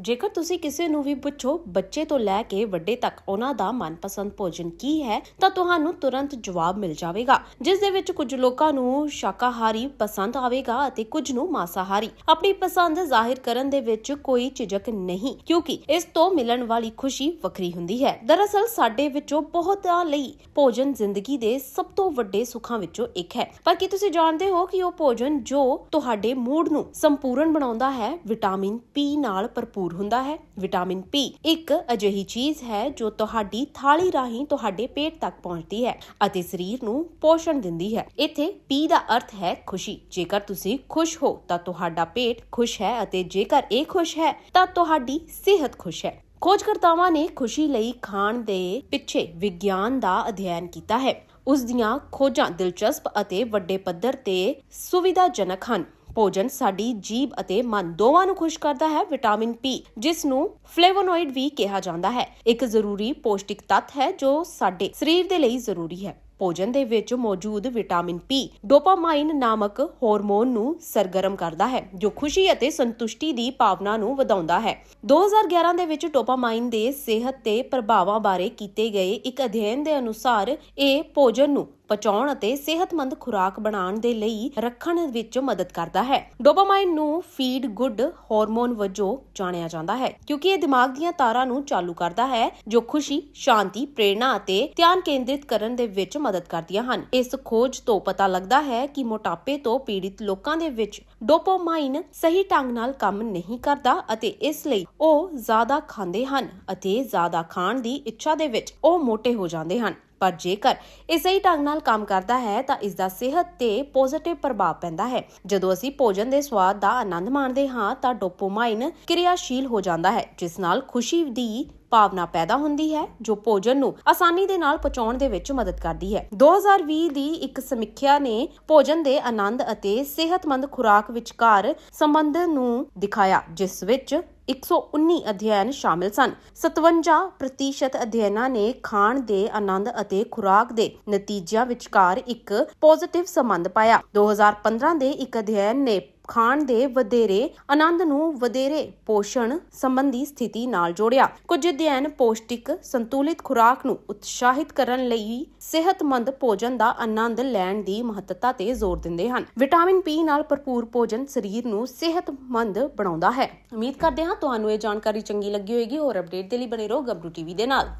ਜੇਕਰ ਤੁਸੀਂ ਕਿਸੇ ਨੂੰ ਵੀ ਪੁੱਛੋ, ਬੱਚੇ ਤੋਂ ਲੈ ਕੇ ਵੱਡੇ ਤੱਕ ਉਹਨਾਂ ਦਾ ਮਨਪਸੰਦ ਭੋਜਨ ਕੀ ਹੈ, ਤਾਂ ਤੁਹਾਨੂੰ ਤੁਰੰਤ ਜਵਾਬ ਮਿਲ ਜਾਵੇਗਾ। ਜਿਸ ਦੇ ਵਿੱਚ ਕੁਝ ਲੋਕਾਂ ਨੂੰ ਸ਼ਾਕਾਹਾਰੀ ਪਸੰਦ ਆਵੇਗਾ ਅਤੇ ਕੁਝ ਨੂੰ ਮਾਸਾਹਾਰੀ। ਆਪਣੀ ਪਸੰਦ ਜ਼ਾਹਿਰ ਕਰਨ ਦੇ ਵਿੱਚ ਕੋਈ ਝਿਜਕ ਨਹੀਂ, ਕਿਉਂਕਿ ਇਸ ਤੋਂ ਮਿਲਣ ਵਾਲੀ ਖੁਸ਼ੀ ਵੱਖਰੀ ਹੁੰਦੀ ਹੈ। ਦਰਅਸਲ, ਸਾਡੇ ਵਿੱਚੋਂ ਬਹੁਤਾਂ ਲਈ ਭੋਜਨ ਜ਼ਿੰਦਗੀ ਦੇ ਸਭ ਤੋਂ ਵੱਡੇ ਸੁੱਖਾਂ ਵਿੱਚੋਂ ਇੱਕ ਹੈ। ਪਰ ਕੀ ਤੁਸੀਂ ਜਾਣਦੇ ਹੋ ਕਿ ਉਹ ਭੋਜਨ ਜੋ ਤੁਹਾਡੇ ਮੂਡ ਨੂੰ ਸੰਪੂਰਨ ਬਣਾਉਂਦਾ ਹੈ, ਵਿਟਾਮਿਨ ਪੀ ਨਾਲ ਭਰਪੂਰ ਹੁੰਦਾ ਹੈ, ਵਿਟਾਮਿਨ ਪੀ ਇੱਕ ਅਜਿਹੀ ਚੀਜ਼ ਹੈ ਜੋ ਤੁਹਾਡੀ ਥਾਲੀ ਰਾਹੀਂ ਤੁਹਾਡੇ ਪੇਟ ਤੱਕ ਪਹੁੰਚਦੀ ਹੈ ਅਤੇ ਸਰੀਰ ਨੂੰ ਪੋਸ਼ਣ ਦਿੰਦੀ ਹੈ। ਇੱਥੇ ਪੀ ਦਾ ਅਰਥ ਹੈ ਖੁਸ਼ੀ। ਜੇਕਰ ਤੁਸੀਂ ਖੁਸ਼ ਹੋ, ਤਾਂ ਤੁਹਾਡਾ ਪੇਟ ਖੁਸ਼ ਹੈ ਅਤੇ ਜੇਕਰ ਇਹ ਖੁਸ਼ ਹੈ, ਤਾਂ ਤੁਹਾਡੀ ਸਿਹਤ ਖੁਸ਼ ਹੈ। ਖੋਜਕਰਤਾਵਾਂ ਨੇ ਖੁਸ਼ੀ ਲਈ ਖਾਣ ਦੇ ਪਿੱਛੇ ਵਿਗਿਆਨ ਦਾ ਅਧਿਐਨ ਕੀਤਾ ਹੈ। ਉਸ ਦੀਆਂ ਖੋਜਾਂ ਦਿਲਚਸਪ ਅਤੇ ਵੱਡੇ ਪੱਧਰ ਤੇ ਸੁਵਿਧਾਜਨਕ ਹਨ। ਭੋਜਨ ਸਾਡੀ ਜੀਭ ਅਤੇ ਮਨ ਦੋਵਾਂ ਨੂੰ ਖੁਸ਼ ਕਰਦਾ ਹੈ, ਵਿਟਾਮਿਨ ਪੀ ਜਿਸ ਨੂੰ ਫਲੇਵੋਨੋਇਡ ਵੀ ਕਿਹਾ ਜਾਂਦਾ ਹੈ। ਇੱਕ ਜ਼ਰੂਰੀ ਪੌਸ਼ਟਿਕ ਤੱਤ ਹੈ ਜੋ ਸਾਡੇ ਸਰੀਰ ਦੇ ਲਈ ਜ਼ਰੂਰੀ ਹੈ। ਭੋਜਨ ਦੇ ਵਿੱਚ ਮੌਜੂਦ ਵਿਟਾਮਿਨ ਪੀ ਡੋਪਾਮਾਈਨ ਨਾਮਕ ਹਾਰਮੋਨ ਨੂੰ ਸਰਗਰਮ ਕਰਦਾ ਹੈ, ਜੋ ਖੁਸ਼ੀ ਅਤੇ ਸੰਤੁਸ਼ਟੀ ਦੀ ਭਾਵਨਾ ਨੂੰ ਵਧਾਉਂਦਾ ਹੈ। 2011 ਦੇ ਵਿੱਚ ਡੋਪਾਮਾਈਨ ਦੇ ਸਿਹਤ ਤੇ ਪ੍ਰਭਾਵਾਂ ਬਾਰੇ ਕੀਤੇ ਗਏ ਇੱਕ ਅਧਿਐਨ ਦੇ ਅਨੁਸਾਰ ਇਹ ਭੋਜਨ ਨੂੰ ਪਚਾਉਣ ਅਤੇ ਸਿਹਤਮੰਦ ਖੁਰਾਕ ਬਣਾਉਣ ਦੇ ਲਈ ਰੱਖਣ ਵਿੱਚ ਮਦਦ ਕਰਦਾ ਹੈ। ਡੋਪਾਮਾਈਨ ਨੂੰ ਫੀਡ ਗੁੱਡ ਹਾਰਮੋਨ ਵਜੋਂ ਜਾਣਿਆ ਜਾਂਦਾ ਹੈ, ਕਿਉਂਕਿ ਇਹ ਦਿਮਾਗ ਦੀਆਂ ਤਾਰਾਂ ਨੂੰ ਚਾਲੂ ਕਰਦਾ ਹੈ, ਜੋ ਖੁਸ਼ੀ, ਸ਼ਾਂਤੀ, ਪ੍ਰੇਰਣਾ ਅਤੇ ਧਿਆਨ ਕੇਂਦਰਿਤ ਕਰਨ ਦੇ ਵਿੱਚ ਮਦਦ ਕਰਦੀਆਂ ਹਨ। ਇਸ ਖੋਜ ਤੋਂ ਪਤਾ ਲੱਗਦਾ ਹੈ ਕਿ ਮੋਟਾਪੇ ਤੋਂ ਪੀੜਿਤ ਲੋਕਾਂ ਦੇ ਵਿੱਚ ਡੋਪਾਮਾਈਨ ਸਹੀ ਢੰਗ ਨਾਲ ਕੰਮ ਨਹੀਂ ਕਰਦਾ ਅਤੇ ਇਸ ਲਈ ਉਹ ਜ਼ਿਆਦਾ ਖਾਂਦੇ ਹਨ ਅਤੇ ਜ਼ਿਆਦਾ ਖਾਣ ਦੀ ਇੱਛਾ ਦੇ ਵਿੱਚ ਉਹ ਮੋਟੇ ਹੋ ਜਾਂਦੇ ਹਨ। ਪਰ ਜੇਕਰ ਇਹ ਸਹੀ ਢੰਗ ਨਾਲ ਕੰਮ ਕਰਦਾ ਹੈ, ਤਾਂ ਇਸ ਦਾ ਸਿਹਤ ਤੇ ਪੋਜ਼ਿਟਿਵ ਪ੍ਰਭਾਵ ਪੈਂਦਾ ਹੈ। ਜਦੋਂ ਅਸੀਂ ਭੋਜਨ ਦੇ ਸਵਾਦ ਦਾ ਆਨੰਦ ਮਾਣਦੇ ਹਾਂ, ਤਾਂ ਡੋਪੋਮਾਈਨ ਕਿਰਿਆਸ਼ੀਲ ਹੋ ਜਾਂਦਾ ਹੈ, ਜਿਸ ਨਾਲ ਖੁਸ਼ੀ ਦੀ ਭਾਵਨਾ ਪੈਦਾ ਹੁੰਦੀ ਹੈ, ਜੋ ਭੋਜਨ ਨੂੰ ਆਸਾਨੀ ਦੇ ਨਾਲ ਪਚਾਉਣ ਦੇ ਵਿੱਚ ਮਦਦ ਕਰਦੀ ਹੈ। 2020 ਦੀ ਇੱਕ ਸਮੀਖਿਆ ਨੇ ਭੋਜਨ ਦੇ ਆਨੰਦ ਅਤੇ ਸਿਹਤਮੰਦ ਖੁਰਾਕ ਵਿਚਕਾਰ ਸੰਬੰਧ ਨੂੰ ਦਿਖਾਇਆ, ਜਿਸ ਵਿੱਚ 119 ਅਧਿਐਨ ਸ਼ਾਮਿਲ ਸਨ। 57% ਅਧਿਐਨਾਂ ਨੇ ਖਾਣ ਦੇ ਆਨੰਦ ਅਤੇ ਖੁਰਾਕ ਦੇ ਨਤੀਜਿਆਂ ਵਿਚਕਾਰ ਇੱਕ ਪੋਜ਼ਿਟਿਵ ਸੰਬੰਧ ਪਾਇਆ। 2015 ਦੇ ਇੱਕ ਅਧਿਐਨ ਨੇ ਖਾਣ ਦੇ ਵਧੇਰੇ ਆਨੰਦ ਨੂੰ ਵਧੇਰੇ ਪੋਸ਼ਣ ਸੰਬੰਧੀ ਸਥਿਤੀ ਨਾਲ ਜੋੜਿਆ। ਕੁਝ ਅਧਿਐਨ ਪੌਸ਼ਟਿਕ ਸੰਤੁਲਿਤ ਖੁਰਾਕ ਨੂੰ ਉਤਸ਼ਾਹਿਤ ਕਰਨ ਲਈ ਸਿਹਤਮੰਦ ਭੋਜਨ ਦਾ ਆਨੰਦ ਲੈਣ ਦੀ ਮਹੱਤਤਾ ਤੇ ਜ਼ੋਰ ਦਿੰਦੇ ਹਨ। ਵਿਟਾਮਿਨ ਪੀ ਨਾਲ ਭਰਪੂਰ ਭੋਜਨ ਸਰੀਰ ਨੂੰ ਸਿਹਤਮੰਦ ਬਣਾਉਂਦਾ ਹੈ। ਉਮੀਦ ਕਰਦੇ ਹਾਂ ਤੁਹਾਨੂੰ ਇਹ ਜਾਣਕਾਰੀ ਚੰਗੀ ਲੱਗੀ ਹੋਵੇਗੀ। ਹੋਰ ਅਪਡੇਟ ਦੇ ਲਈ ਬਣੇ ਰਹੋ ਗੱਬਰੂ ਟੀਵੀ ਦੇ ਨਾਲ।